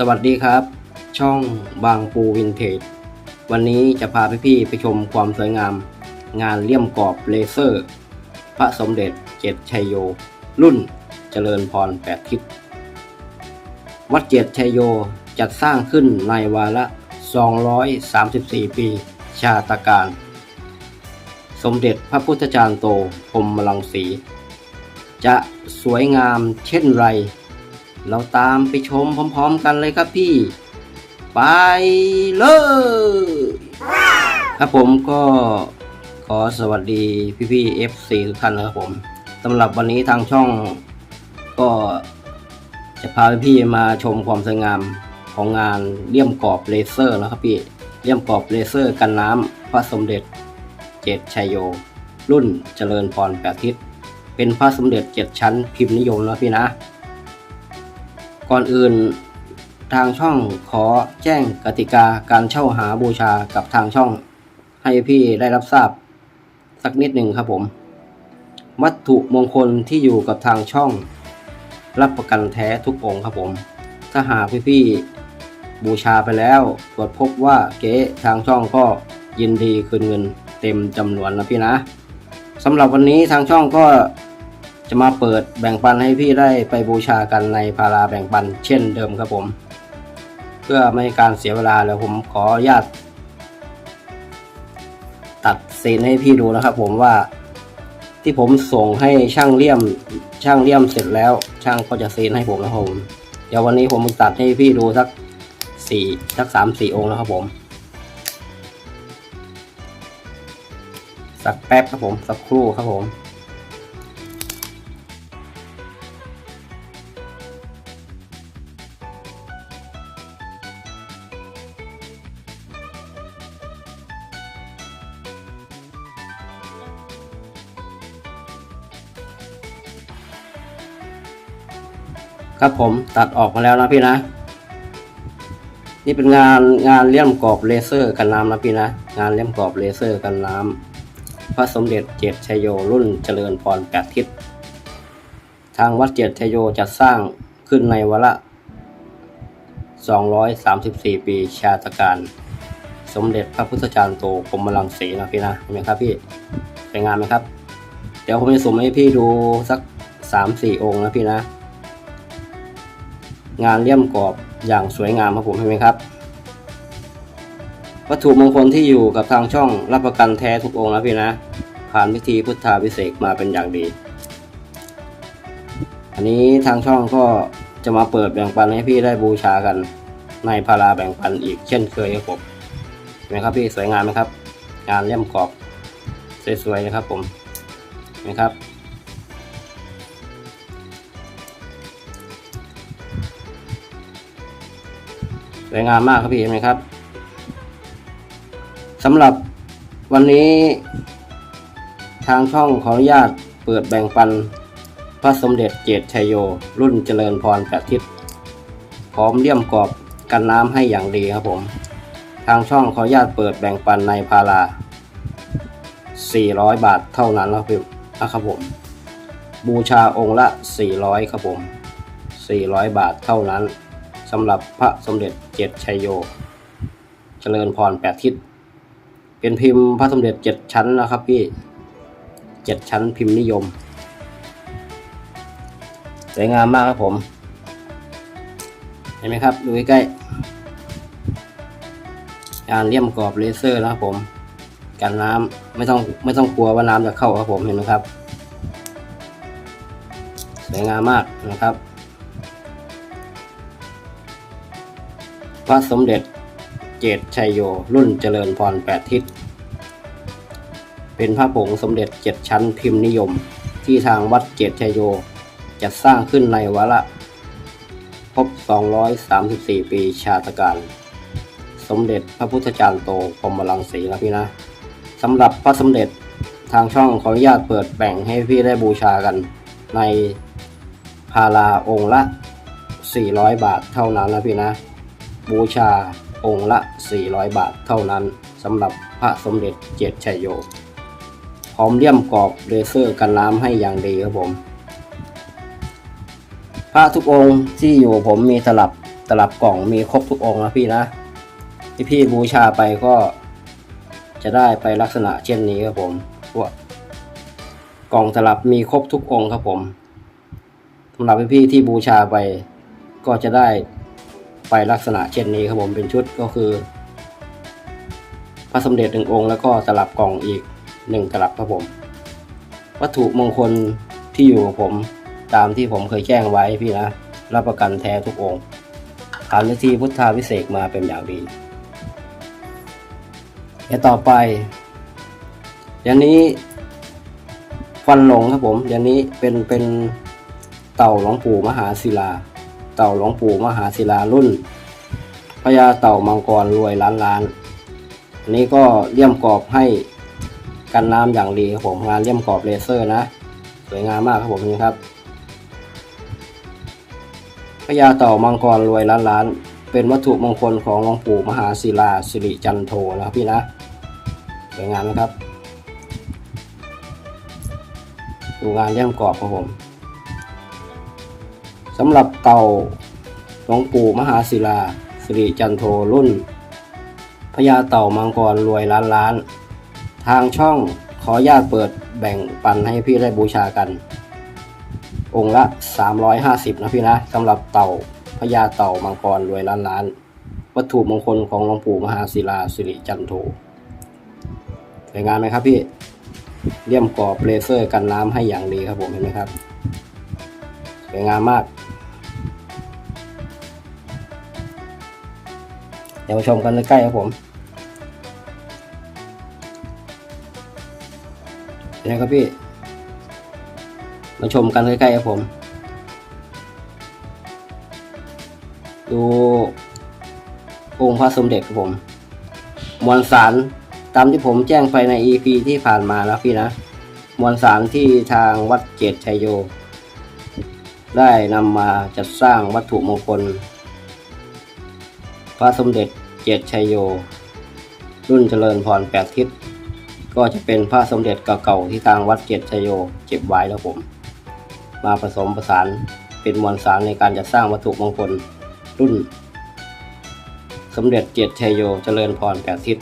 สวัสดีครับ ช่องบางปูวินเทจ วันนี้จะพาพี่ๆไปชมความสวยงาม งานเลี่ยมกรอบเลเซอร์ พระสมเด็จเจ็ดชัยโย รุ่นเจริญพรแปดทิศวัดเจ็ดชัยโยจัดสร้างขึ้นในวาระ 234 ปี ชาตการ สมเด็จพระพุทธจารย์โตพรมลังสี จะสวยงามเช่นไร เราตามไปชมพร้อม ๆ กันเลยครับพี่ ไปเลยครับผมก็ขอสวัสดีพี่ๆ FC ทุกท่านนะครับผมสำหรับวันนี้ทางช่องก็จะพาพี่ๆมาชมความสวยงามของงานเลี่ยมกรอบเลเซอร์นะครับพี่เลี่ยมกรอบเลเซอร์กันน้ำพระสมเด็จเจ็ดชัยโย รุ่นเจริญพรแปดทิศเป็นพระสมเด็จเจ็ดชั้นพิมพ์นิยมนะพี่นะ ก่อนอื่นทางช่องขอแจ้งกติกาการเช่าหาบูชากับทางช่อง ให้พี่ได้รับทราบสักนิดหนึ่งครับผม วัตถุมงคลที่อยู่กับทางช่อง รับประกันแท้ทุกองค์ครับผม ถ้าหากพี่ๆบูชาไปแล้ว ตรวจพบว่าเก๊ทางช่องก็ยินดีคืนเงินเต็มจำนวนนะพี่นะสำหรับวันนี้ทางช่องก็ จะมาเปิดแบ่งปันให้พี่ได้ไปบูชากันในพาราแบ่งปันเช่นเดิมครับผม เพื่อไม่ให้การเสียเวลาแล้วผมขออนุญาต ตัดซีนให้พี่ดูนะครับ ผมว่าที่ผมส่งให้ช่างเลี่ยมช่างเลี่ยมเสร็จแล้ว ช่างก็จะซีนให้ผมนะครับผมเดี๋ยววันนี้ผมตัดให้พี่ดูสักสี่สักสามสี่องค์นะครับผม สักแป๊บครับผมสักครู่ครับผม ครับผมตัดออกมาแล้วนะพี่นะ นี่เป็นงานงานเลี่ยมกรอบเลเซอร์กันน้ำนะพี่นะ งานเลี่ยมกรอบเลเซอร์กันน้ำพระสมเด็จเจดชยโยรุ่นเจริญพรแปดทิศ ทางวัดเจดชยโยจัดสร้างขึ้นในวาระ234 ปีชาตการสมเด็จพระพุทธจารย์โตกรมลังสีนะพี่นะเห็นไหมครับพี่สวยงามไหมครับ เดี๋ยวผมจะสุ่มให้พี่ดูสัก 3-4 องค์นะพี่นะ งานเลี่ยมกรอบอย่างสวยงามครับผมเห็นไหมครับ วัตถุมงคลที่อยู่กับทางช่องรับประกันแท้ทุกองค์นะพี่นะผ่านพิธีพุทธาพิเศษมาเป็นอย่างดี อันนี้ทางช่องก็จะมาเปิดแบ่งปันให้พี่ได้บูชากันในพาราแบ่งปันอีกเช่นเคยครับผมเห็นไหมครับพี่สวยงามไหมครับ งานเลี่ยมกรอบสวยๆนะครับผมเห็นไหมครับ สวยงามมากครับพี่เห็นไหมครับสำหรับวันนี้ทางช่องขออนุญาตเปิดแบ่งปัน พระสมเด็จเจตชัยโย รุ่นเจริญพรแปดทิศพร้อมเลี่ยมกรอบกันน้ำให้อย่างดีครับผม ทางช่องขออนุญาตเปิดแบ่งปันในพารา 400 บาทเท่านั้นนะครับผม บูชาองค์ละ 400 ครับผม 400 บาทเท่านั้น สำหรับพระสมเด็จเจ็ดชัยโย เจริญพรแปดทิศ เป็นพิมพ์พระสมเด็จเจ็ดชั้นนะครับพี่เจ็ดชั้นพิมพ์นิยม สวยงามมากครับผม เห็นไหมครับ ดูใกล้การเลี่ยมกรอบเลเซอร์นะครับผม กันน้ำไม่ต้องไม่ต้องกลัวว่าน้ำจะเข้าครับผมเห็นไหมครับ สวยงามมากนะครับ พระสมเด็จเจตชัยโย รุ่นเจริญพรแปดทิศ เป็นพระผงสมเด็จเจ็ดชั้นพิมพ์นิยมที่ทางวัดเจตชัยโยจัดสร้างขึ้นในวาระครบ 234 ปีชาตการ สมเด็จพระพุทธจารย์โตพรมลังสีนะพี่นะสำหรับพระสมเด็จทางช่องขออนุญาตเปิดแบ่งให้พี่ได้บูชากัน ในพาราองค์ละ 400 บาทเท่านั้นนะพี่นะ บูชาองค์ละ 400 บาทเท่านั้นสำหรับพระสมเด็จเจตชัยโยพร้อมเลี่ยมกรอบเลเซอร์กันน้ำให้อย่างดีครับผม พระทุกองค์ที่อยู่ผมมีตลับตลับกล่องมีครบทุกองค์นะพี่นะ ที่พี่บูชาไปก็จะได้ไปลักษณะเช่นนี้ครับผมพวกกล่องตลับมีครบทุกองค์ครับผมสำหรับพี่ๆที่บูชาไปก็จะได้ ไปลักษณะเช่นนี้ครับผมเป็นชุดก็คือ พระสมเด็จหนึ่งองค์ แล้วก็ตลับกล่องอีกหนึ่งตลับครับผม วัตถุมงคลที่อยู่กับผมตามที่ผมเคยแจ้งไว้พี่นะ รับประกันแท้ทุกองค์ผ่านวิธีพุทธาวิเศษมาเป็นอย่างดีเดี๋ยวต่อไปอย่างนี้ฟันหลงครับผมอย่างนี้เป็นเป็นเต่าหลวงปู่มหาศิลา เต่าหลวงปู่มหาศิลารุ่นพญาเต่ามังกรรวยล้านล้านอันนี้ก็เลี่ยมกรอบให้กันน้ำอย่างดีครับผมงานเลี่ยมกรอบเลเซอร์นะ สวยงามมากครับผมนี่ครับพญาเต่ามังกรรวยล้านล้าน เป็นวัตถุมงคลของหลวงปู่มหาศิลาสิริจันโทนะครับพี่นะสวยงามนะครับดูงานเลี่ยมกรอบครับผม สำหรับเต่าหลวงปู่มหาศิลาสิริจันโทรุ่นพญาเต่ามังกรรวยล้านล้าน ทางช่องขออนุญาตเปิดแบ่งปันให้พี่ได้บูชากัน องค์ละ 350 นะพี่นะสำหรับเต่าพญาเต่ามังกรรวยล้านล้าน วัตถุมงคลของหลวงปู่มหาศิลาสิริจันโทสวยงามไหมครับพี่เลี่ยมกรอบเลเซอร์กันน้ำให้อย่างดีครับผมเห็นไหมครับ วยงามมาก เดี๋ยวมาชมกันใกล้ๆครับผมเห็นะครับพี่ มาชมกันใกล้ๆครับผม ดูองค์พระสมเด็จครับผม มวลสารตามที่ผมแจ้งไปใน EP ที่ผ่านมาแล้วพี่นะ มวลสารที่ทางวัดเจตชัยโย ได้นำมาจัดสร้างวัตถุมงคล พระสมเด็จเจตชัยโย รุ่นเจริญพรแปดทิศ ก็จะเป็นพระสมเด็จเก่าๆที่ทางวัดเจตชยโยเก็บไว้แล้วผม มาผสมผสานเป็นมวลสารในการจะสร้างวัตถุมงคลรุ่น สมเด็จเจตชัยโยเจริญพรแปดทิศ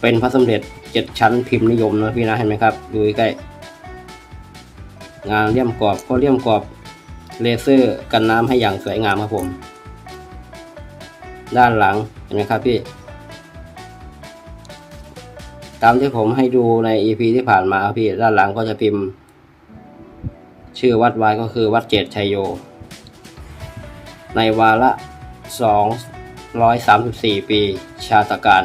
เป็นพระสมเด็จเจ็ดชั้นพิมพ์นิยมนะพี่นะเห็นไหมครับ ดูใกล้ งานเลี่ยมกรอบก็เลี่ยมกรอบเลเซอร์กันน้ำให้อย่างสวยงามครับผม ด้านหลังเห็นไหมครับพี่ ตามที่ผมให้ดูใน EP ที่ผ่านมาพี่ด้านหลังก็จะพิมพ์ ชื่อวัดไว้ก็คือวัดเจตชัยโย ในวาระ 234 ปี ชาตการ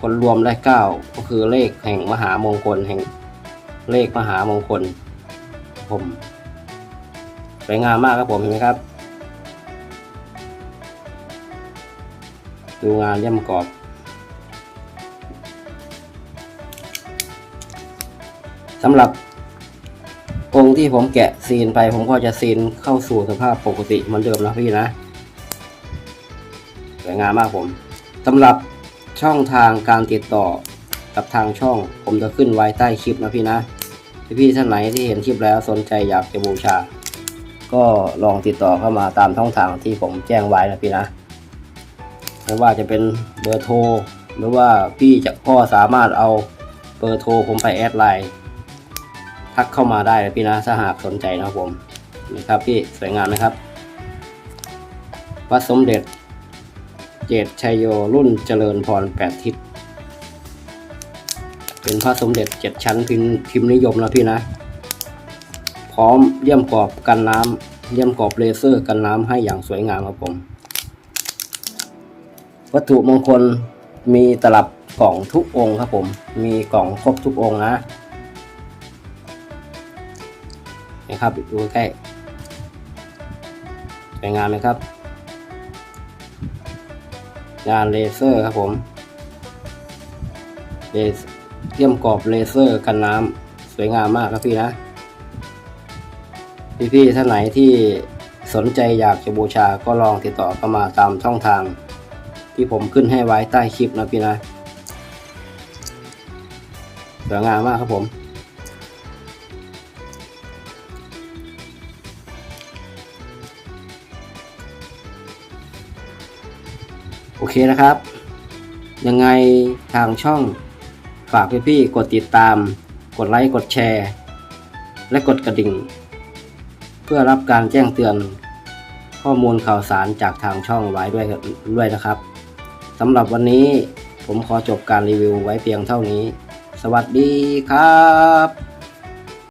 ผลรวมได้9ก็คือเลขแห่งมหามงคลแห่งเลขมหามงคล ผมสวยงามมากครับผมเห็นไหมครับ ดูงานเลี่ยมกรอบ สำหรับองค์ที่ผมแกะซีนไปผมก็จะซีนเข้าสู่สภาพปกติเหมือนเดิมนะพี่นะสวยงามมากผมสำหรับช่องทางการติดต่อกับทางช่อง ผมจะขึ้นไว้ใต้คลิปนะพี่นะ พี่ท่านไหนที่เห็นคลิปแล้วสนใจอยากจะบูชา ก็ลองติดต่อเข้ามาตามช่องทางที่ผมแจ้งไว้นะพี่นะไม่ว่าจะเป็นเบอร์โทรหรือว่าพี่จะก็สามารถเอาเบอร์โทรผมไปแอดไลน์ทักเข้ามาได้นะพี่นะถ้าหากสนใจนะครับผมนี่ครับพี่สวยงามไหมครับวัดสมเด็จเจตชัยโยรุ่นเจริญพรแปดทิศ เป็นพระสมเด็จเจ็ดชั้นพิมพ์พิมพ์นิยมนะพี่นะ พร้อมเลี่ยมกรอบกันน้ำเลี่ยมกรอบเลเซอร์กันน้ำให้อย่างสวยงามครับผม วัตถุมงคลมีตลับกล่องทุกองค์ครับผม มีกล่องครบทุกองค์นะนะครับดูใกล้สวยงามไหมครับ งานเลเซอร์ครับผมเลเซอร์ เลี่ยมกรอบเลเซอร์กันน้ำสวยงามมากครับพี่นะ พี่ๆท่านไหนที่สนใจอยากจะบูชาก็ลองติดต่อเข้ามาตามช่องทาง ที่ผมขึ้นให้ไว้ใต้คลิปนะพี่นะสวยงามมากครับผม โอเคนะครับ ยังไงทางช่อง ฝากพี่ๆกดติดตาม กดไลค์ กดแชร์ และกดกระดิ่ง เพื่อรับการแจ้งเตือน ข้อมูลข่าวสารจากทางช่องไว้ด้วยด้วยนะครับสำหรับวันนี้ผมขอจบการรีวิวไว้เพียงเท่านี้ สวัสดีครับ